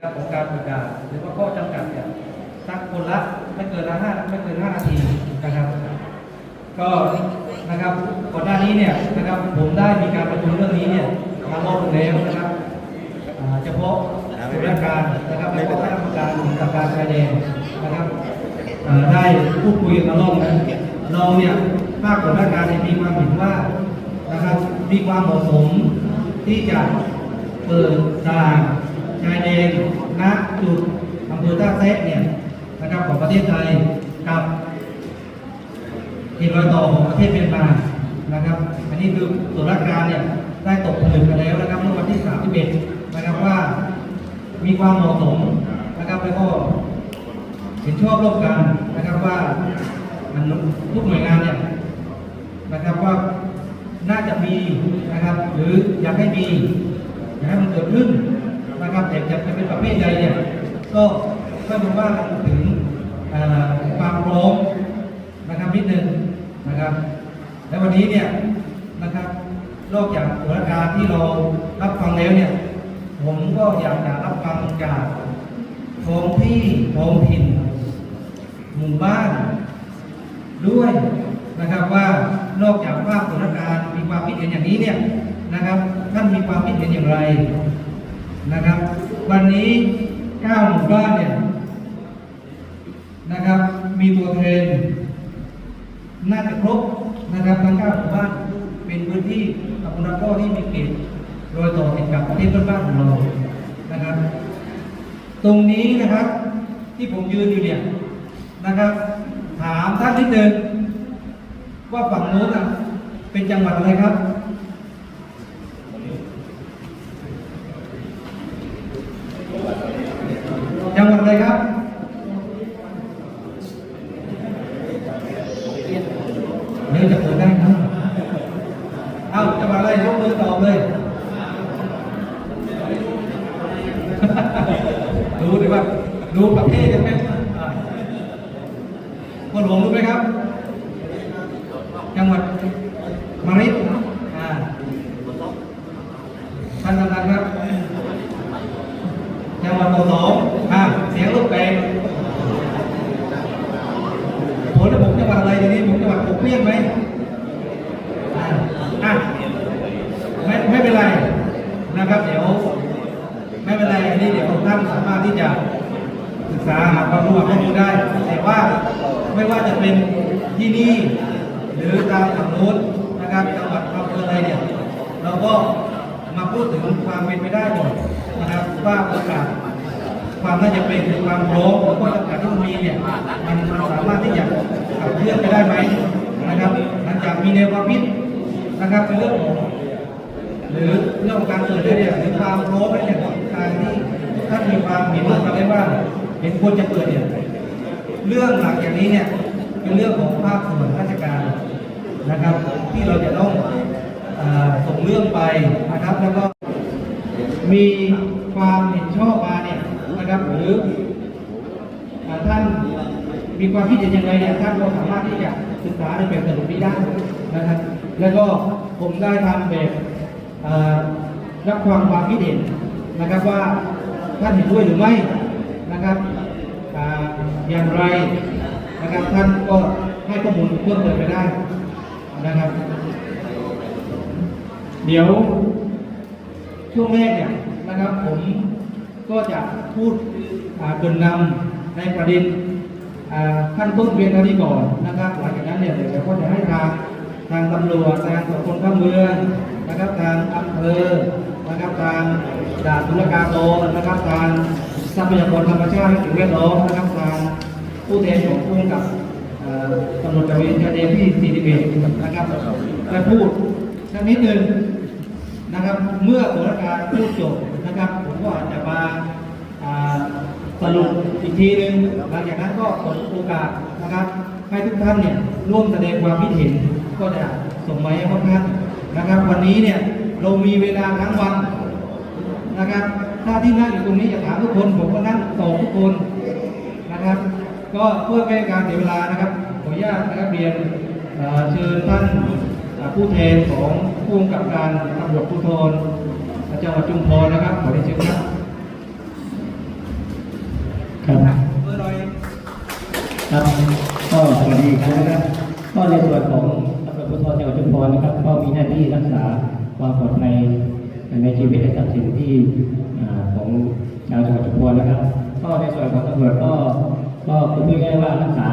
ครับของการประกาศหรือว่าข้อจำกัดเนี่ยสักคนละไม่เกินละห้าไม่เกินห้านาทีนะครับ ก็นะครับก่อนหน้านี้เนี่ยนะครับผมได้มีการประชุมเรื่องนี้เนี่ยมารอบหนึ่งแล้วนะครับเฉพาะส่วนราชการนะครับแล้วก็คณะกรรมการกับการชายแดนนะครับได้พูดคุยกันมารอบนั้นเราเนี่ยภาคส่วนราชการเนี่ยมีความเห็นว่านะครับมีความเหมาะสมที่จะเปิดด่าน ชายแดนณจุดอำเภอท่าแซะเนี่ยนะครับของประเทศไทยกับที่รอยต่อของประเทศเมียนมานะครับ อันนี้คือส่วนราชการเนี่ยได้ตกผลึกกันแล้วนะครับเมื่อวันที่31นะครับว่ามีความเหมาะสมนะครับแล้วก็เห็นชอบร่วมกันนะครับว่ามันทุกหน่วยงานเนี่ยนะครับว่าน่าจะมีนะครับ หรืออยากให้มีอยากให้มันเกิดขึ้น นะครับแต่จะเป็นประเภทใดเนี่ยก็ก็ดูว่าถึงความพร้อมนะครับนิดนึงนะครับ และวันนี้เนี่ยนะครับนอกจากสถานการณ์ที่เรารับฟังแล้วเนี่ย ผมก็อยากจะรับฟังจากท้องที่ท้องถิ่นหมู่บ้าน ด้วยนะครับว่านอกจากภาคสถานการณ์มีความคิดเห็นอย่างนี้เนี่ยนะครับท่านมีความคิดเห็นอย่างไร นะครับ วันนี้เก้าหมู่บ้านเนี่ยนะครับ มีตัวแทนน่าจะครบนะครับทั้งเก้าหมู่บ้านเป็นพื้นที่ตำบลนาโก้ที่มีเขตรอยต่อติดกับประเทศเพื่อนบ้านของเรานะครับ ตรงนี้นะครับที่ผมยืนอยู่เนี่ยนะครับ ถามท่านนิดนึงว่าฝั่งโน้นอะเป็นจังหวัดอะไรครับ จังหวัดอะไรครับ เนี่ยจะเปิดได้นะเอ้าจะมาอะไรยกมือตอบเลย รู้หรือว่ารู้ประเภทใช่ไหมอ่าคนหลวงรู้ไหมครับ จังหวัดมาริดอ่าท่านกำนันครับ จังหวัดตัวสองอ่าเสียงลูกแปลงผมจะผมจังหวัดอะไรทีนี้ผมจังหวัดผมเพี้ยนไหมอ่าอะไม่ไม่เป็นไรนะครับ เดี๋ยว ไม่เป็นไรอันนี้เดี๋ยวท่านสามารถที่จะศึกษาหาความรู้หาข้อมูลได้ แต่ ว่าไม่ว่าจะเป็นที่นี่หรือตามฝั่งโน้นนะครับจังหวัดอำเภออะไรเนี่ยเราก็มาพูดถึงความเป็นไปได้ก่อนนะครับว่าโอกาสความน่าจะเป็นหรือความพร้อมหรือข้อจำกัดที่มันมีเนี่ยมันสามารถที่จะขับเคลื่อนไปได้ไหมนะครับหลังจากมีแนวความคิดนะครับเป็นเรื่องของหรือเรื่องของการเปิดได้เนี่ยหรือความพร้อมในอย่างการที่ท่านมีความเห็นร่วมกันได้ว่าเห็นควรจะเปิดเนี่ย เรื่องหลังจากนี้เนี่ยเป็นเรื่องของภาคส่วนราชการนะครับ ที่เราจะต้องอส่งเรื่องไปนะครับ แล้วก็มีความเห็นชอบมาเนี่ยนะครับหรืออท่านมีความคิดเห็นอย่างไรเนี่ยท่านก็สามารถที่จะศึกษาในแบบสรุปนี้ได้นะครับ แล้วก็ผมได้ทำแบบรับฟังความคิดเห็นนะครับว่าท่านเห็นด้วยหรือไม่ อย่างไรนะครับท่านก็ให้ข้อมูลเพิ่มเติมไปได้นะครับ เดี๋ยวช่วงแรกเนี่ยนะครับผมก็จะพูดอ่าเกรินนำในประเด็นขั้นต้นเพียงเท่านี้ก่อนนะครับหลังจากนั้นเนี่ยเดี๋ยวก็จะให้ทางทางตำรวจทางตำรวจเข้าเมืองนะครับทางอำเภอนะครับทางด่านตุลากากรนะครับทาง ทรัพยากรธรรมชาติและสิ่งแวดล้อมนะครับทางผู้แทนของผู้กำกับตำรวจตระเวนชายแดนที่ 41 นะครับได้พูดสักนิดหนึ่งนะครับ เมื่อสถานการณ์พูดจบนะครับ ผมก็อาจจะมาอ่าสรุปอีกทีหนึ่งหลังจากนั้นก็เปิดโอกาสนะครับ ให้ทุกท่านเนี่ยร่วมแสดงความคิดเห็นก็จะส่งมาให้พวกท่านนะครับ วันนี้เนี่ยเรามีเวลาทั้งวันนะครับ ถ้าที่นั่งอยู่ตรงนี้จะถามทุกคนผมก็นั่งตอบทุกคนนะครับ ก็เพื่อไม่ให้การเสียเวลานะครับขออนุญาตนะครับเรียนเชิญท่านผู้แทนของผู้กำกับการตำรวจภูธรจังหวัดชุมพรนะครับขอได้เชิญครับครับครับก็สวัสดีครั้งนะครับก็ในส่วนของตำรวจภูธรจังหวัดชุมพรนะครับ ก็มีหน้าที่รักษาความปลอดภัยในชีวิตและทรัพย์สินที่ ชาวจังหวัดชุมพรนะครับก็ในส่วนของตำรวจก็ก็คือพูดง่ายว่ารักษา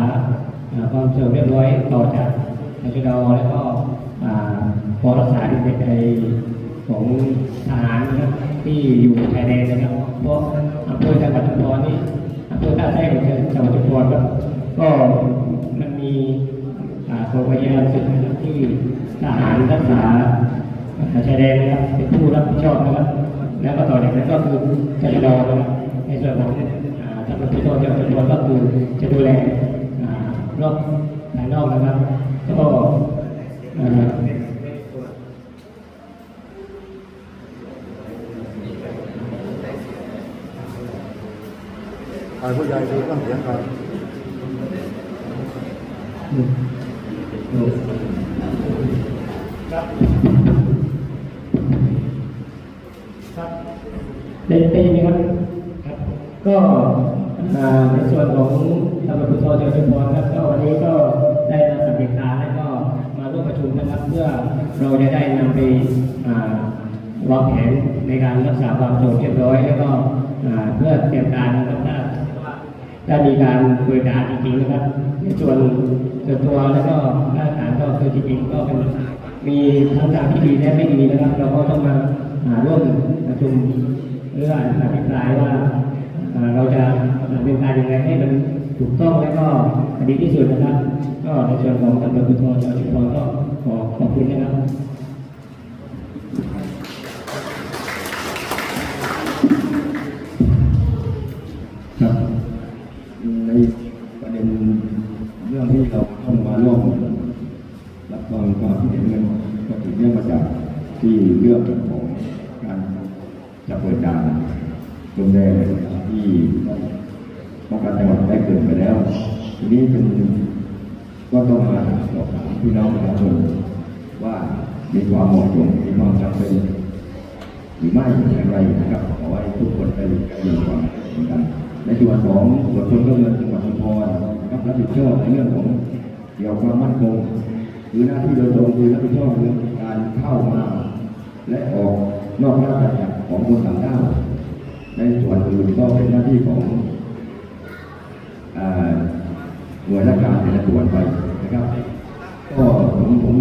ความเสงบเรียบร้อยต่อจากนชดแล้วก็พอรักษาในในของทหารนะครับที่อยู่ชายแดนนะครับ เพราะอำเภอจังหวัดชุมพรนี่อำเภอท่าแท้ของจังหวัดชุมพรครับก็มันมีอ่าโรงพยาบาลสุดนะครับที่ทหารรักษาชายแดนนะครับเป็นผู้รับผิดชอบนะครับ แล้วก็ต่อจากนั้นก็คือชจดนในส่วนของอ่าตำรวจภูธรจังหวัดชุมพรก็คือจะดูแลรอบภายนอกนะครับ ก็อ่าฝ่ายผู้ใหญ่ดูต้นเสียงใครับ ได้ยินไหมครับครับ ก็ในส่วนของตำรวจภูธรจังหวัดชุมพรครับก็วันนี้ก็ได้มาสัมภาษณ์และก็มาร่วมประชุมนะครับ เพื่อเราจะได้นำไปอ่าวางแผนในการรักษาความสงบเรียบร้อย แล้วก็เพื่อเตรียมการนะครับถ้าถ้ามีการบริการจริงๆนะครับในส่วนส่วนตัวแล้วก็มาตรฐานก็คือจริงๆก็เป็นมีทั้งทางที่ดีและไม่ดีนะครับ เราก็ต้องมาอ่าร่วมประชุม หรือออภิปรายว่าเราจะดำเนินการยังไงให้มันถูกต้องและก็ดีที่สุดนะครับ ก็ในส่วนของตำรวจภูธรจังหวัดชุมพรก็ขอขอบคุณนะครับ ลมแดงที่ป้องกันจังหวัดได้เกิดไปแล้ว ทีนี้เป็นก็ต้องมาสอบถามพี่น้องประชาชนว่ามีความเหมาะสมมีความจำเป็นหรือไม่อย่างไรนะครับขอให้ทุกคนได้ได้มีความเหมือนกันในส่วนของตรวจคนเข้าเมืองจังหวัดชุมพรนะครับรับผิดชอบในเรื่องของเกี่ยวกับความมั่นคงหรือหน้าที่โดยตรงคือรับผิดชอบเรื่องการเข้ามา และออกนอกราชอาณาจักรของคนต่างด้าว ในส่วนอื่นก็เป็นหน้าที่ของอหน่วยราชการแต่ละส่วนไปนะครับ ก็ผมผม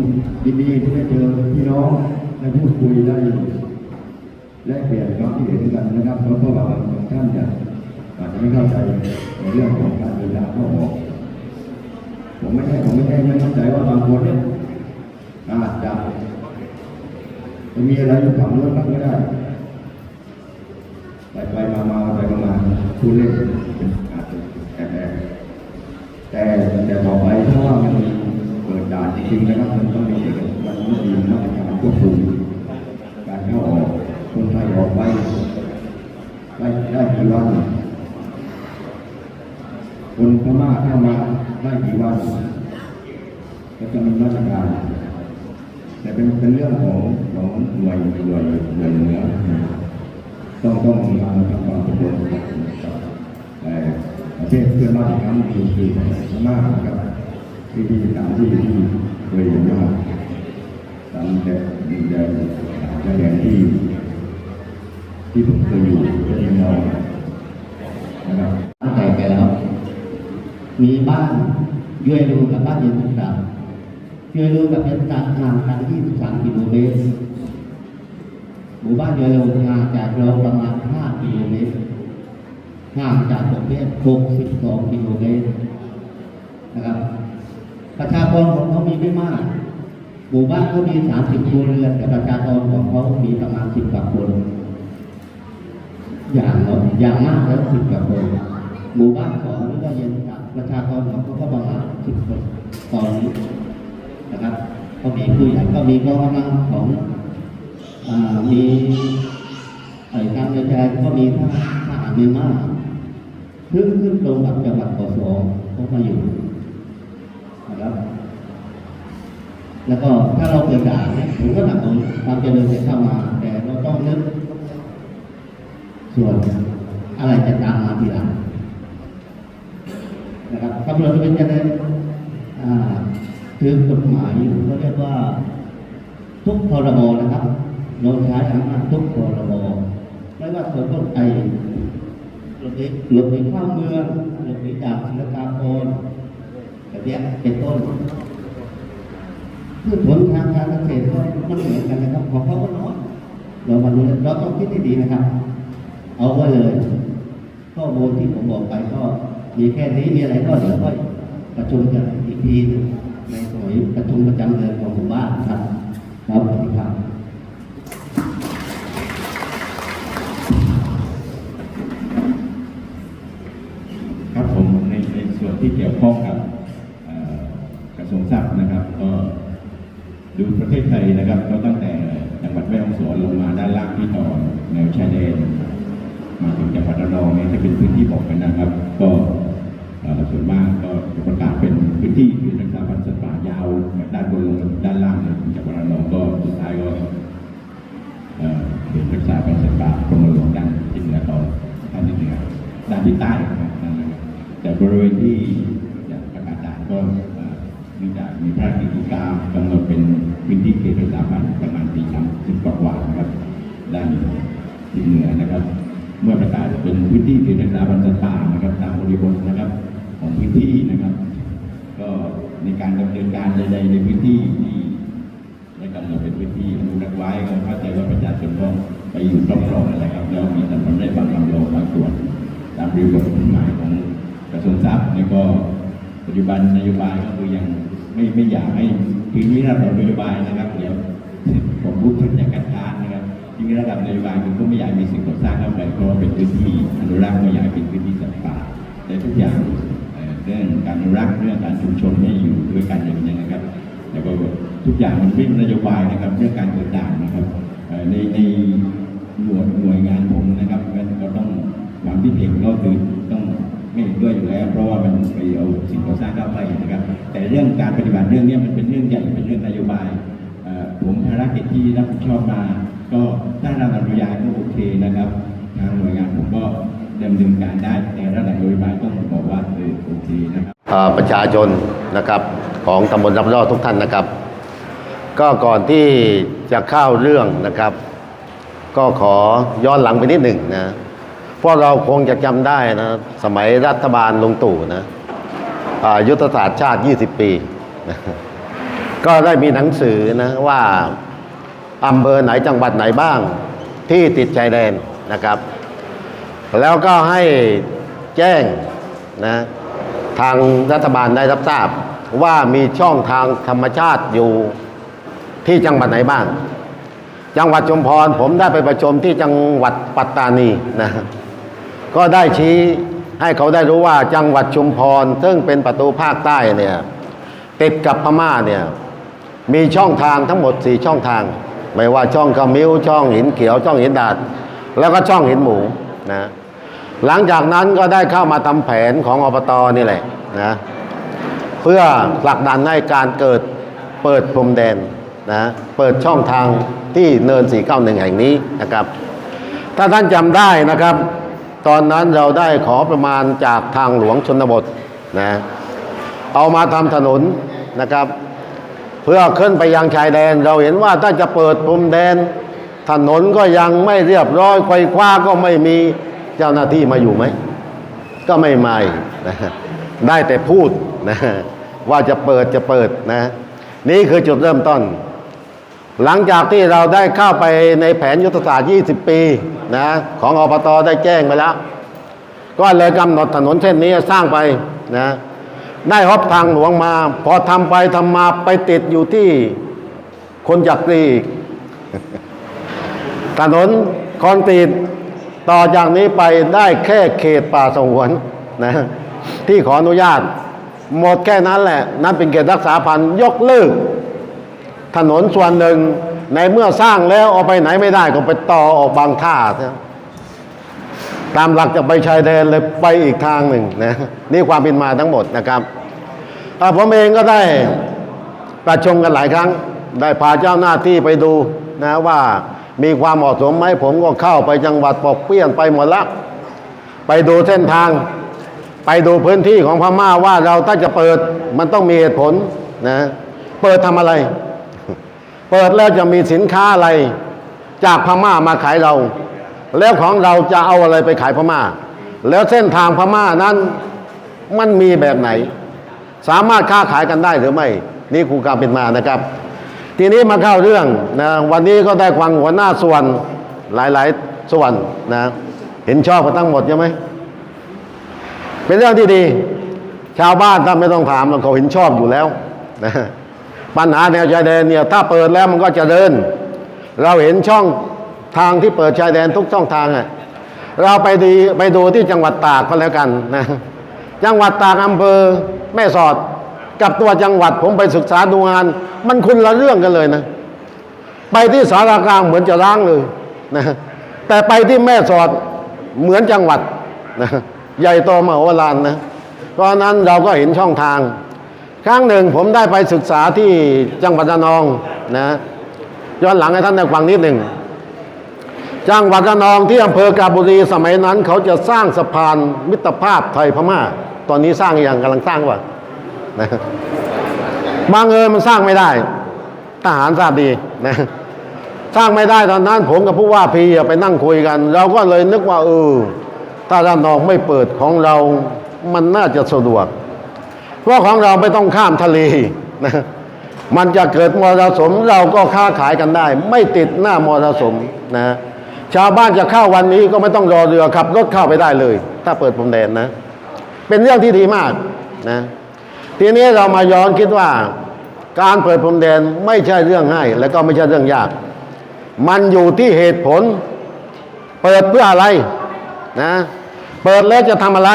ยินดีที่ได้เจอพี่น้องได้พูดคุยได้แลกเปลี่ยนความคิดเห็นกันนะครับแล้วก็บางท่านจะอาจจะไม่เข้าใจในเรื่องของการเดินทางเข้าออกผมไม่ใช่ผมไม่ใช่ไม่เข้าใจว่าบางคนเนี่ยอาจจะจะมีอะไรอยู่ฝั่งโน้นบ้างก็ได้ ไปไปมามาไปมามาคุณเล่นอาจจะแอบแต่แต่ต่อไปถ้าว่ามันเปิดด่านจริงๆนะครับมันต้องมีเอกมันต้องมีมาตรการควบคุมการเข้าออกคนไทยออกไปได้ได้กี่วันคนพม่าเข้ามาได้กี่วันก็จะมีมาตรการแต่เป็นเป็นเรื่องของของหน่วยหน่วยหน่วยเหนือ ต้องต้องมาทำความตกลงกับประเทศเพื่อนบ้านอีกครั้งคือคือพม่านะครับที่ที่ตามที่ที่เคยเห็นว่าตามแดนดินแดนชายแดนที่ ที่ผมเคยอยู่จะเรียนเรานะครับแต่ไปแล้ว มีบ้านย้วยรูกับบ้านเย็นตุกาย้วยรูกับเย็นตุกาห่างกัน23กิโลเมตร มู่บ้านย้วยรูห่างจากเราประมาณ 5 กิโลเมตรห่างจากกรุงเทพ62 กิโลเมตรนะครับประชากรของเขามีไม่มาก หมู่บ้านเขามี 30ครัวเรือนแต่ประชากรของเขามีประมาณ 10 กว่าคน อย่างน้อยอย่างมากแล้วสิบกว่าคน หมู่บ้านของหรือว่าเย็นกับประชากรของเขาก็ประมาณสิบคนตอนนี้นะครับ ก็มีผู้ใหญ่ก็มีกองกำลังของ มีไอ้การกระจายก็มีทหาทหารเมียนมาขึ้นขึ้นตรงกับจังหวัดกสอเขามาอยู่นะครับ แล้วก็ถ้าเราเปิดด่านเนี่ยผมก็หนักของความเจริญจะเข้ามา แต่เราต้องนึกส่วนอะไรจะตามมาทีหลังำรวจเป็นจะได้ถือกฎหมายอยู่ก็เรียกว่าทุกพรบนะครับ เราใช้อำนาจทุกพรบไม่ว่าส่วนต้นไอหลบหนีหลบหนีเข้าเมืองหลบหนีจากศิลปากรแบบนี้เป็นต้นพืชผลทางการเกษตรก็มันเหมือนกันนะครับของเขาก็น้อยเรามาดูเราต้องคิดให้ดีนะครับ เอาไว้เลย ข้อมูลที่ผมบอกไปก็มีแค่นี้มีอะไรก็เดี๋ยวค่อยประชุมกันอีกทีหนึ่งในสมัยประชุมประจำเดือนของหมู่บ้านครับครับสวัสดีครับครับผมในใน ส่วนที่เกี่ยวข้องกับกระทรวงทรัพย์นะครับ ก็ดูประเทศไทยนะครับ ก็ตั้งแต่จังหวัดแม่ฮ่องสอนลงมาด้านล่างที่ต่อแนวชายแดนมาถึงจังหวัดระนองเนี่ยจะเป็นพื้นที่บอกกันนะครับ ก็ส่วนมากก็ประกาศเป็นพื้นที่ที่รักษาพันธุ์สัตว์ป่ายาวด้านบนลงด้านล่างเนี่ยจังหวัดระนองก็สุดท้ายก็เขตรักษาพันธุ์สัตว์ป่ากรมหลวงด้านทิศเหนือตอนด้านทิศเหนือด้านทิศใต้นะครั บนั่นแหละครับแต่บริเวณที่อย่างประกาศด่านก็เนื่องจากมีพระราชกิจการกำหนดเป็นพื้นที่เขตรักษาพันประมาณปีสามสิบกว่านะครับด้านทิศเหนือนะครับ เมื่อประกาศเป็นพื้นที่เขตรักษาพันต่านะครับตามบริบทนะครับของพื้นที่นะครับ ก็ในการดำเนินการใดๆในพื้นที่ที่ในกำหนดเป็นพื้นที่อนุรักษ์ไว้ก็เข้าใจว่าประชาชนก็ไปอยู่รอบๆอะไรครับแล้วมีแต่ผลได้บางลำโลบางส่วนตามบริบทกฎหมายของ ระทรวงทรัพย์แล้วก็ปัจจุบันนโยบายก็คือยังไม่ไม่อยากให้พื้นที่ระดับนโยบายนะครับเดี๋ยวผมพูดถึงจากการค้านนะครับจริงๆระดับนโยบายคือก็ไม่อยากมีสิ่งก่อสร้างเข้าไปเพราะว่าเป็นพื้นที่อนุรักษ์ไม่อยากให้เป็นพื้นที่สัตว์ป่าแต่ทุกอย่างเรื่องการอนุรักษ์เรื่องการชุมชนให้อยู่ด้วยกันอย่างนี้นะครับแล้วก็ทุกอย่างมันเป็นนโยบายนะครับเรื่องการเปิดด่านนะครับในในหน่วยหน่วยงานผมนะครับก็ต้องความคิดเห็นก็คือต้อง ไม่เห็นด้วยอยู่แล้ว เพราะว่ามันไปเอาสิ่งก่อสร้างเข้าไปนะครับ แต่เรื่องการปฏิบัติเรื่องนี้มันเป็นเรื่องใหญ่เป็นเรื่องนโยบายผมภารกิจที่รับผิดชอบมา ก็ถ้าเระดับนโยายก็โอเคนะครับทางหน่วยงานผมก็ดำเนินการได้แต่ระดับนโยบายต้องบอกว่าเออโอเคนะครับประชาชนนะครับของตำบลรับยอดทุกท่านนะครับ ก็ก่อนที่จะเข้าเรื่องนะครับ ก็ขอย้อนหลังไปนิดหนึ่งนะ พราะเราคงจะจำได้นะ สมัยรัฐบาลลงตู่นะยุทธศาสตร์ชาติ 20 ปี ก็ได้มีหนังสือนะว่าอำเภอไหนจังหวัดไหนบ้าง ที่ติดชายแดนนะครับ แล้วก็ให้แจ้งนะทางรัฐบาลได้รับทราบว่ามีช่องทางธรรมชาติอยู่ที่จังหวัดไหนบ้าง จังหวัดชุมพรผมได้ไปประชุมที่จังหวัดปัตตานีนะ ก็ได้ชี้ให้เขาได้รู้ว่าจังหวัดชุมพร ซึ่งเป็นประตูภาคใต้เนี่ยติดกับพม่าเนี่ยมีช่องทางทั้งหมดสี่ช่องทาง ไม่ว่าช่องขมิ้วช่องหินเขียว ช่องหินดาดแล้วก็ช่องหินหมูนะหลังจากนั้นก็ได้เข้ามาทำแผนของอบตนี่แหละนะเพื่อผลักดันให้การเกิดเปิดพรมแดนนะเปิดช่องทางที่เนิน 491 แห่งนี้นะครับ ถ้าท่านจำได้นะครับ ตอนนั้นเราได้ขอประมาณจากทางหลวงชนบทนะเอามาทำถนนนะครับ เพื่อขึ้นไปยังชายแดน เราเห็นว่าถ้าจะเปิดพรมแดน ถนนก็ยังไม่เรียบร้อยไฟคว้าก็ไม่มีเจ้าหน้าที่มาอยู่ไหม ก็ไม่มาอีกนะได้แต่พูดนะว่าจะเปิดจะเปิดนะ นี่คือจุดเริ่มต้น หลังจากที่เราได้เข้าไปในแผนยุทธศาสตร์ 20 ปีนะของอบตได้แจ้งไปแล้ว ก็เลยกำหนดถนนเส้นนี้สร้างไปนะได้ฮอบทางหลวงมา พอทำไปทำมาไปติดอยู่ที่คนจักรีถนนคอนกรีตต่อจากนี้ไปได้แค่เขตป่าสงวนนะที่ขออนุญาต หมดแค่นั้นแหละ นั่นเป็นเขตรักษาพันธุ์ยกเลิก ถนนส่วนหนึ่งในเมื่อสร้างแล้วเอาไปไหนไม่ได้ก็ไปต่อออกบางท่าใช่ตามหลักจะไปชายแดนเลยไปอีกทางหนึ่งนะนี่ความเป็นมาทั้งหมดนะครับผมเองก็ได้ประชุมกันหลายครั้ง ได้พาเจ้าหน้าที่ไปดูนะว่ามีความเหมาะสมไหมผมก็เข้าไปจังหวัดปอกเปี้ยนไปหมดละไปดูเส้นทาง ไปดูพื้นที่ของพม่าว่าเราถ้าจะเปิดมันต้องมีเหตุผลนะเปิดทำอะไร เปิดแล้วจะมีสินค้าอะไร จากพม่ามาขายเรา แล้วของเราจะเอาอะไรไปขายพม่า แล้วเส้นทางพม่านั้นมันมีแบบไหน สามารถค้าขายกันได้หรือไม่ นี่ครูการเป็นมานะครับ ทีนี้มาเข้าเรื่องนะวันนี้ก็ได้ฟังหัวหน้าส่วนหลายๆส่วนนะเห็นชอบกันทั้งหมดใช่ไหมเป็นเรื่องที่ดี ชาวบ้านถ้าไม่ต้องถามเราเขาเห็นชอบอยู่แล้วนะ ปัญหาแนวชายแดนเนี่ยถ้าเปิดแล้วมันก็จะเดิน เราเห็นช่องทางที่เปิดชายแดนทุกช่องทางอะเราไปดีไปดูที่จังหวัดตากก็แล้วกันนะจังหวัดตากอำเภอแม่สอดกับตัวจังหวัดผมไปศึกษาดูงาน มันคุณละเรื่องกันเลยนะ ไปที่สารกลางเหมือนจะร้างเลยนะแต่ไปที่แม่สอดเหมือนจังหวัดนะใหญ่โตมโหฬารนะเพราะนั้นเราก็เห็นช่องทาง ครั้งหนึ่งผมได้ไปศึกษาที่จังหวัดระนองนะย้อนหลังให้ท่านได้ฟังนิดหนึ่งจังหวัดระนองที่อำเภอกาบุรีสมัยนั้น เขาจะสร้างสะพานมิตรภาพไทยพม่า ตอนนี้สร้างอย่างกำลังสร้างว่ะนะบางเอิญมันสร้างไม่ได้ ทหารทราบดีนะสร้างไม่ได้ตอนนั้นผมกับผู้ว่าพีไปนั่งคุยกัน เราก็เลยนึกว่าเออถ้าระนองไม่เปิดของเรามันน่าจะสะดวก เพราะของเราไม่ต้องข้ามทะเลนะมันจะเกิดมรสุมเราก็ค้าขายกันได้ ไม่ติดหน้ามรสุมนะชาวบ้านจะเข้าวันนี้ก็ไม่ต้องรอเรือขับรถเข้าไปได้เลย ถ้าเปิดพรมแดนนะ เป็นเรื่องที่ดีมากนะทีนี้เรามาย้อนคิดว่า การเปิดพรมแดนไม่ใช่เรื่องง่ายและก็ไม่ใช่เรื่องยาก มันอยู่ที่เหตุผล เปิดเพื่ออะไรนะ เปิดแล้วจะทำอะไร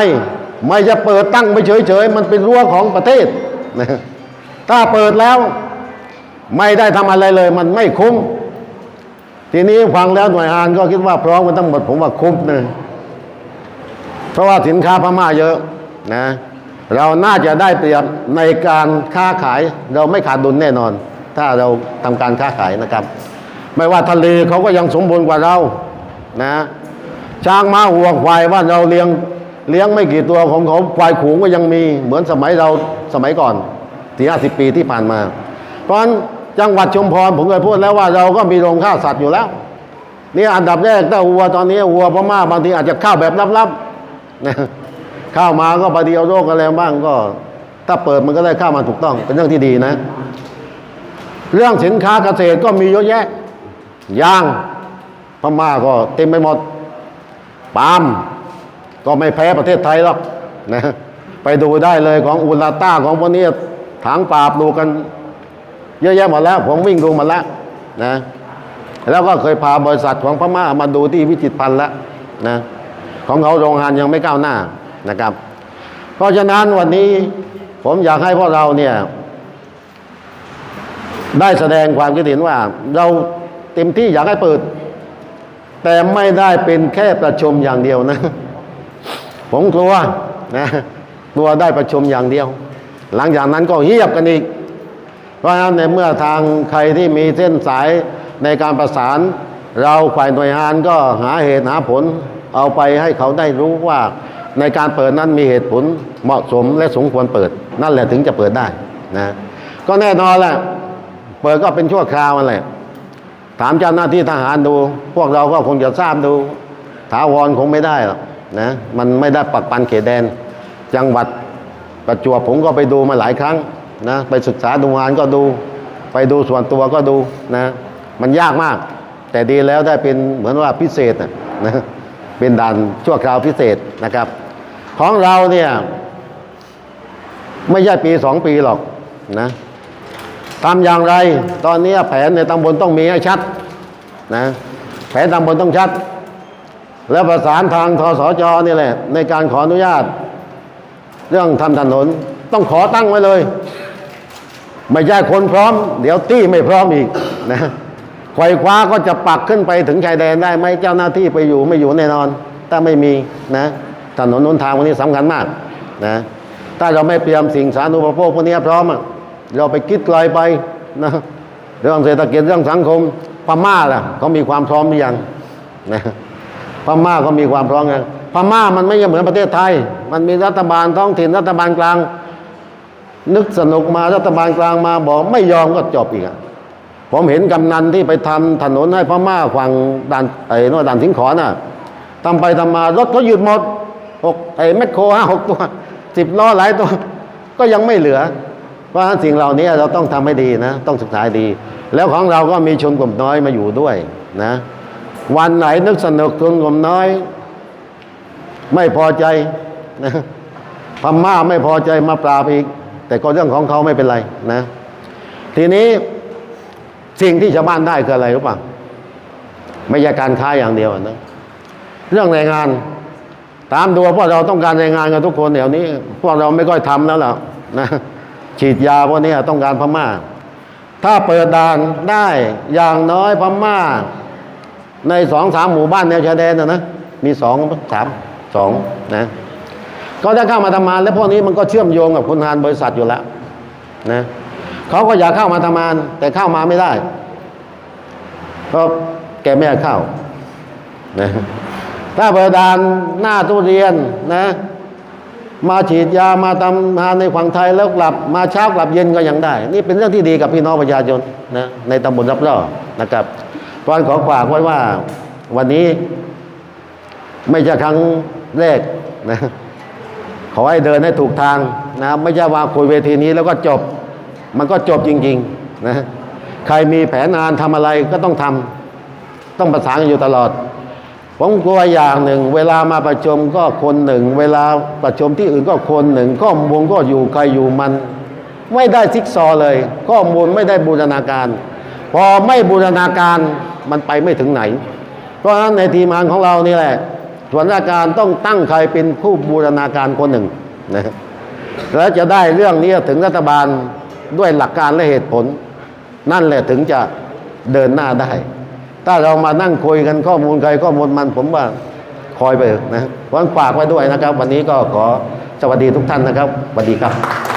ไม่จะเปิดตั้งไปเฉยๆมันเป็นรั้วของประเทศนะถ้าเปิดแล้ว ไม่ได้ทำอะไรเลย มันไม่คุ้ม ทีนี้ฟังแล้วหน่วยงานก็คิดว่าพร้อมกันทั้งหมดผมว่าคุ้มนะเพราะว่าสินค้าพม่าเยอะนะเราน่าจะได้เปรียบในการค้าขาย เราไม่ขาดดุลแน่นอน ถ้าเราทำการค้าขายนะครับ ไม่ว่าทะเลเขาก็ยังสมบูรณ์กว่าเรานะช้างม้าวัวควายว่าเราเลี้ยง เลี้ยงไม่กี่ตัวของเขาควายขูงก็ยังมีเหมือนสมัยเราสมัยก่อนที่ห้าสิบปีที่ผ่านมา เพราะฉะนั้นจังหวัดชุมพรผมเคยพูดแล้วว่าเราก็มีโรงฆ่าสัตว์อยู่แล้ว นี่อันดับแรกถ้าวัวตอนนี้วัวพม่าบางทีอาจจะเข้าแบบลับๆเข้ามาก็บางทีเอาโรคอะไรบ้างก็ ถ้าเปิดมันก็ได้เข้ามาถูกต้อง เป็นเรื่องที่ดีนะ เรื่องสินค้าเกษตรก็มีเยอะแยะยางพม่าก็เต็มไปหมดปาล์ม ก็ไม่แพ้ประเทศไทยหรอกนะไปดูได้เลยของอุลาต้าของพวกนี้ถางป่าปลูกัน เยอะแยะหมดแล้ว ผมวิ่งดูมาแล้วนะแล้วก็เคยพาบริษัทของพม่ามาดูที่วิจิตรพันธ์แล้วนะของเขาโรงงานยังไม่ก้าวหน้านะครับ เพราะฉะนั้นวันนี้ผมอยากให้พวกเราเนี่ย ได้แสดงความคิดเห็นว่า เราเต็มที่อยากให้เปิด แต่ไม่ได้เป็นแค่ประชุมอย่างเดียวนะ ผมกลัวนะกลัวได้ประชุมอย่างเดียว หลังจากนั้นก็เฮียบกันอีก เพราะฉะนั้นในเมื่อทางใครที่มีเส้นสายในการประสาน เราฝ่ายหน่วยงานก็หาเหตุหาผล เอาไปให้เขาได้รู้ว่าในการเปิดนั้นมีเหตุผลเหมาะสมและสมควรเปิด นั่นแหละถึงจะเปิดได้นะก็แน่นอนแหละเปิดก็เป็นชั่วคราวนั่นแหละถามเจ้าหน้าที่ทหารดู พวกเราก็คงจะทราบดู ถาวรคงไม่ได้หรอก นะมันไม่ได้ปักปันเขตแดน จังหวัดประจวบผมก็ไปดูมาหลายครั้งนะไปศึกษาดูงานก็ดู ไปดูส่วนตัวก็ดูนะมันยากมาก แต่ดีแล้วได้เป็นเหมือนว่าพิเศษนะเป็นด่านชั่วคราวพิเศษนะครับ ของเราเนี่ยไม่ใช่ปีสองปีหรอกนะทำอย่างไร ตอนนี้แผนในตำบลต้องมีให้ชัดนะแผนตำบลต้องชัด แล้วประสานทางทสจนี่แหละ ในการขออนุญาต เรื่องทำถนน ต้องขอตั้งไว้เลย ไม่ใช่คนพร้อม เดี๋ยวที่ไม่พร้อมอีกนะไขว่คว้าก็จะปักขึ้นไปถึงชายแดนได้ไหมเจ้าหน้าที่ไปอยู่ไม่อยู่แน่นอน ถ้าไม่มีนะถนนหนทางวันนี้สำคัญมากนะถ้าเราไม่เตรียมสิ่งสาธารณูปโภคพวกนี้พร้อมอะเราไปคิดไกลไปนะเรื่องเศรษฐกิจเรื่องสังคมพม่าล่ะเขามีความพร้อมหรือยังนะ พม่าเขามีความพร้อมไงพม่ามันไม่เหมือนประเทศไทย มันมีรัฐบาลท้องถิ่นรัฐบาลกลาง นึกสนุกมารัฐบาลกลางมาบอกไม่ยอมก็จบอีกอะผมเห็นกำนันที่ไปทำถนนให้พม่าฝั่งด่านไอ้นวดด่านสิงขอน่ะทำไปทำมารถก็หยุดหมดหกไอ้แมคโครห้าหกตัวสิบล้อหลายตัวก็ยังไม่เหลือ เพราะฉะนั้นสิ่งเหล่านี้เราต้องทำให้ดีนะ ต้องศึกษาดี แล้วของเราก็มีชนกลุ่มน้อยมาอยู่ด้วยนะ วันไหนนึกสนุกชนกลุ่มน้อย ไม่พอใจนะพม่าไม่พอใจมาปราบอีก แต่ก็เรื่องของเขาไม่เป็นไรนะ ทีนี้สิ่งที่ชาวบ้านได้คืออะไรรู้ป่ะไม่ใช่การค้าอย่างเดียวนะเรื่องแรงงาน ตามดูพวกเราต้องการแรงงานกันทุกคนเดี๋ยวนี้ พวกเราไม่ค่อยทำแล้วล่ะนะฉีดยาพวกนี้ต้องการพม่า ถ้าเปิดด่านได้อย่างน้อยพม่า ในสองสามหมู่บ้านแนวชายแดนนะนะมีสองสามสองนะก็จะเข้ามาทำงาน แล้วพวกนี้มันก็เชื่อมโยงกับคุณทานบริษัทอยู่แล้วนะเขาก็อยากเข้ามาทำงาน แต่เข้ามาไม่ได้เพราะแกไม่อยาเข้านะถ้าเปิดานหน้าตู้เรียนนะ มาฉีดยามาทำงานในฝั่งไทยแล้วกลับมาเช้ากลับเย็นก็ยังได้ นี่เป็นเรื่องที่ดีกับพี่น้องประชาชนนะในตำบลรับล่อนะครับ ตอนขอฝากไว้ว่า วันนี้ไม่ใช่ครั้งแรกนะขอให้เดินให้ถูกทางนะไม่ใช่ว่าคุยเวทีนี้แล้วก็จบ มันก็จบจริงๆนะใครมีแผนงานทำอะไรก็ต้องทำต้องประสานกันอยู่ตลอดผมกลัวอย่างหนึ่ง เวลามาประชุมก็คนหนึ่ง เวลาประชุมที่อื่นก็คนหนึ่ง ข้อมูลก็อยู่ใครอยู่มัน ไม่ได้ซิกซอว์เลย ข้อมูลไม่ได้บูรณาการ พอไม่บูรณาการมันไปไม่ถึงไหน เพราะฉะนั้นในทีมงานของเรานี่แหละส่วนราชการต้องตั้งใครเป็นผู้บูรณาการคนหนึ่งนะแล้วจะได้เรื่องนี้ถึงรัฐบาลด้วยหลักการและเหตุผล นั่นแหละถึงจะเดินหน้าได้ ถ้าเรามานั่งคุยกันข้อมูลใครข้อมูลมันผมว่าคอยไปนะวันฝากไว้ด้วยนะครับ วันนี้ก็ขอสวัสดีทุกท่านนะครับสวัสดีครับ